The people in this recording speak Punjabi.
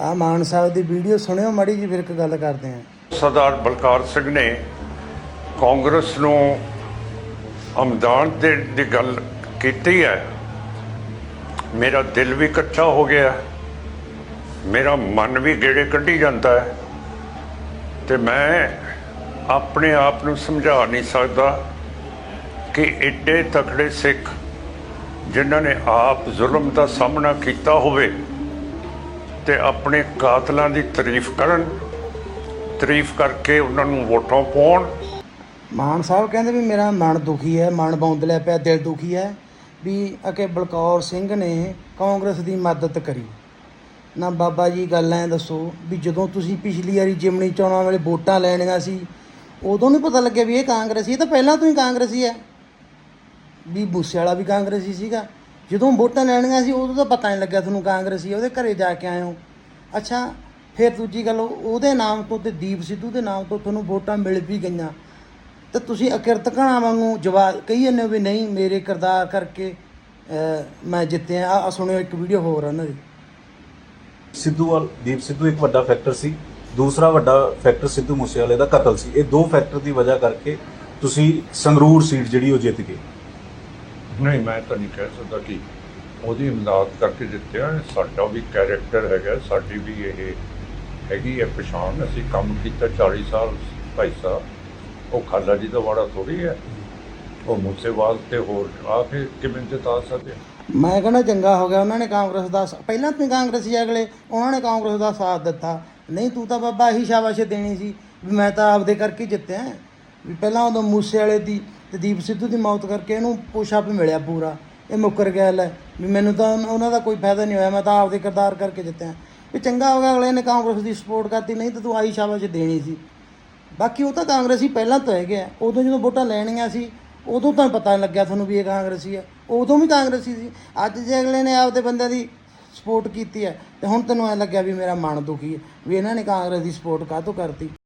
ਆ ਮਾਨ ਸਾਹਿਬ ਦੀ ਵੀਡੀਓ ਸੁਣਿਓ, ਮੜੀ ਜੀ ਫਿਰ ਇੱਕ ਗੱਲ ਕਰਦੇ ਆਂ ਸਰਦਾਰ ਬਲਕਾਰ ਸਿੰਘ ਨੇ ਕਾਂਗਰਸ ਨੂੰ ਅਮਦਾਨ ਦੇ, ਦੀ ਗੱਲ ਕੀਤੀ ਹੈ। ਮੇਰਾ ਦਿਲ ਵੀ ਇਕੱਠਾ ਹੋ ਗਿਆ। ਮੇਰਾ ਮਨ ਵੀ ਗੇੜੇ ਕੱਢੀ ਜਾਂਦਾ ਹੈ। ਤੇ ਮੈਂ ਆਪਣੇ ਆਪ ਨੂੰ ਸਮਝਾ ਨਹੀਂ ਸਕਦਾ ਕਿ ਏਡੇ ਤਕੜੇ ਸਿੱਖ ਜਿਨ੍ਹਾਂ ਨੇ ਆਪ ਜ਼ੁਲਮ ਦਾ ਸਾਹਮਣਾ ਕੀਤਾ ਹੋਵੇ ਤੇ ਆਪਣੇ ਕਾਤਲਾਂ ਦੀ ਤਾਰੀਫ ਕਰਨ, ਤਾਰੀਫ ਕਰਕੇ ਉਹਨਾਂ ਨੂੰ ਵੋਟਾਂ ਪਾਉਣ। ਮਾਨ ਸਾਹਿਬ ਕਹਿੰਦੇ ਵੀ ਮੇਰਾ ਮਨ ਦੁਖੀ ਹੈ, ਮਨ ਬੌਂਦਲਿਆ ਪਿਆ, ਦਿਲ ਦੁਖੀ ਹੈ ਵੀ ਅਕੇ ਬਲਕੌਰ ਸਿੰਘ ਨੇ ਕਾਂਗਰਸ ਦੀ ਮਦਦ ਕਰੀ। ਨਾ ਬਾਬਾ ਜੀ ਗੱਲ ਐ ਦੱਸੋ ਵੀ ਜਦੋਂ ਤੁਸੀਂ ਪਿਛਲੀ ਵਾਰੀ ਜਿਮਣੀ ਚੋਣਾਂ ਵੇਲੇ ਵੋਟਾਂ ਲੈਣੀਆਂ ਸੀ, ਉਦੋਂ ਨਹੀਂ ਪਤਾ ਲੱਗਿਆ ਵੀ ਇਹ ਕਾਂਗਰਸੀ ਇਹ ਤਾਂ ਪਹਿਲਾਂ ਤੋਂ ਹੀ ਕਾਂਗਰਸੀ ਹੈ। ਵੀ ਬੂਸੇ ਵਾਲਾ ਵੀ ਕਾਂਗਰਸੀ ਸੀਗਾ। ਜਦੋਂ ਵੋਟਾਂ ਲੈਣੀਆਂ ਸੀ, ਉਦੋਂ ਤਾਂ ਪਤਾ ਨਹੀਂ ਲੱਗਿਆ ਤੁਹਾਨੂੰ ਕਾਂਗਰਸੀ ਉਹਦੇ ਘਰੇ ਜਾ ਕੇ ਆਏ ਹੋ। ਅੱਛਾ, ਫਿਰ ਦੂਜੀ ਗੱਲ, ਉਹਦੇ ਨਾਮ ਤੋਂ ਤੇ ਦੀਪ ਸਿੱਧੂ ਦੇ ਨਾਮ ਤੋਂ ਤੁਹਾਨੂੰ ਵੋਟਾਂ ਮਿਲ ਵੀ ਗਈਆਂ। ਤੇ ਤੁਸੀਂ ਅਕਿਰਤਕਾਂ ਵਾਂਗੂ ਜਵਾਬ ਕਹੀ ਜਾਂਦੇ ਹੋ ਵੀ ਨਹੀਂ, ਮੇਰੇ ਕਿਰਦਾਰ ਕਰਕੇ ਮੈਂ ਜਿੱਤਿਆ। ਆ ਸੁਣਿਓ ਇੱਕ ਵੀਡੀਓ ਹੋਰ ਉਹਨਾਂ ਦੀ। ਸਿੱਧੂ ਵਾਲ, ਦੀਪ ਸਿੱਧੂ ਇੱਕ ਵੱਡਾ ਫੈਕਟਰ ਸੀ। ਦੂਸਰਾ ਵੱਡਾ ਫੈਕਟਰ ਸਿੱਧੂ ਮੂਸੇਵਾਲੇ ਦਾ ਕਤਲ ਸੀ। ਇਹ ਦੋ ਫੈਕਟਰ ਦੀ ਵਜ੍ਹਾ ਕਰਕੇ ਤੁਸੀਂ ਸੰਗਰੂਰ ਸੀਟ ਜਿਹੜੀ ਉਹ ਜਿੱਤ ਗਏ। ਨਹੀਂ, ਮੈਂ ਤਾਂ ਨਹੀਂ ਕਹਿ ਸਕਦਾ ਕਿ ਉਹਦੀ ਇਮਦਾਦ ਕਰਕੇ ਜਿੱਤਿਆ ਸਾਡਾ ਵੀ ਕੈਰੈਕਟਰ ਹੈਗਾ, ਸਾਡੀ ਵੀ ਇਹ ਹੈਗੀ ਹੈ ਪਛਾਣ। ਅਸੀਂ ਕੰਮ ਕੀਤਾ 40 ਸਾਲ, ਭਾਈ ਸਾਹਿਬ, ਉਹ ਖਾਲਾ ਜੀ ਦਾ ਵਾੜਾ ਥੋੜੀ ਹੈ। ਉਹ ਮੂਸੇਵਾਲ ਤੇ ਹੋਰ ਆ ਕੇ ਕਿਵੇਂ ਜਿਤਾ ਸਕਦੇ? ਮੈਂ ਕਹਿੰਦਾ ਚੰਗਾ ਹੋ ਗਿਆ, ਉਹਨਾਂ ਨੇ ਕਾਂਗਰਸ ਦਾ ਪਹਿਲਾਂ ਤੋਂ ਕਾਂਗਰਸੀ ਅਗਲੇ, ਉਹਨਾਂ ਨੇ ਕਾਂਗਰਸ ਦਾ ਸਾਥ ਦਿੱਤਾ। ਨਹੀਂ, ਤੂੰ ਤਾਂ ਬਾਬਾ ਇਹੀ ਸ਼ਾਬਾਸ਼ ਦੇਣੀ ਸੀ, ਵੀ ਮੈਂ ਤਾਂ ਆਪਦੇ ਕਰਕੇ ਜਿੱਤਿਆ। ਵੀ ਪਹਿਲਾਂ ਉਦੋਂ ਮੂਸੇ ਵਾਲੇ ਦੀ ਤੇ ਦੀਪ ਸਿੱਧੂ ਦੀ ਮੌਤ ਕਰਕੇ ਇਹਨੂੰ ਪੁਸ਼ਅਪ ਮਿਲਿਆ ਪੂਰਾ। ਇਹ ਮੁੱਕਰ ਗਿਆ ਲੈ, ਵੀ ਮੈਨੂੰ ਤਾਂ ਉਹਨਾਂ ਦਾ ਕੋਈ ਫਾਇਦਾ ਨਹੀਂ ਹੋਇਆ, ਮੈਂ ਤਾਂ ਆਪਦੇ ਕਿਰਦਾਰ ਕਰਕੇ ਜਿੱਤਿਆ। ਵੀ ਚੰਗਾ ਹੋ ਗਿਆ, ਅਗਲੇ ਨੇ ਕਾਂਗਰਸ ਦੀ ਸਪੋਰਟ ਕਰਤੀ, ਨਹੀਂ ਤਾਂ ਤੂੰ ਆਹੀ ਸ਼ਾਬਾਸ਼ ਦੇਣੀ ਸੀ। ਬਾਕੀ ਉਹ ਤਾਂ ਕਾਂਗਰਸੀ ਪਹਿਲਾਂ ਤੋਂ ਹੈਗੇ ਆ। ਉਦੋਂ ਜਦੋਂ ਵੋਟਾਂ ਲੈਣੀਆਂ ਸੀ, ਉਦੋਂ ਤਾਂ ਪਤਾ ਨਹੀਂ ਲੱਗਿਆ ਤੁਹਾਨੂੰ ਵੀ ਇਹ ਕਾਂਗਰਸੀ ਹੈ ਉਦੋਂ ਵੀ ਕਾਂਗਰਸੀ ਸੀ। ਅੱਜ ਜੇ ਅਗਲੇ ਨੇ ਆਪਦੇ ਬੰਦਿਆਂ ਦੀ ਸਪੋਰਟ ਕੀਤੀ ਹੈ, ਤੇ ਹੁਣ ਤੈਨੂੰ ਐ ਲੱਗਿਆ ਵੀ ਮੇਰਾ ਮਨ ਦੁਖੀ ਹੈ, ਵੀ ਇਹਨਾਂ ਨੇ ਕਾਂਗਰਸ ਦੀ ਸਪੋਰਟ ਕਾਹਤੋਂ ਕਰਤੀ?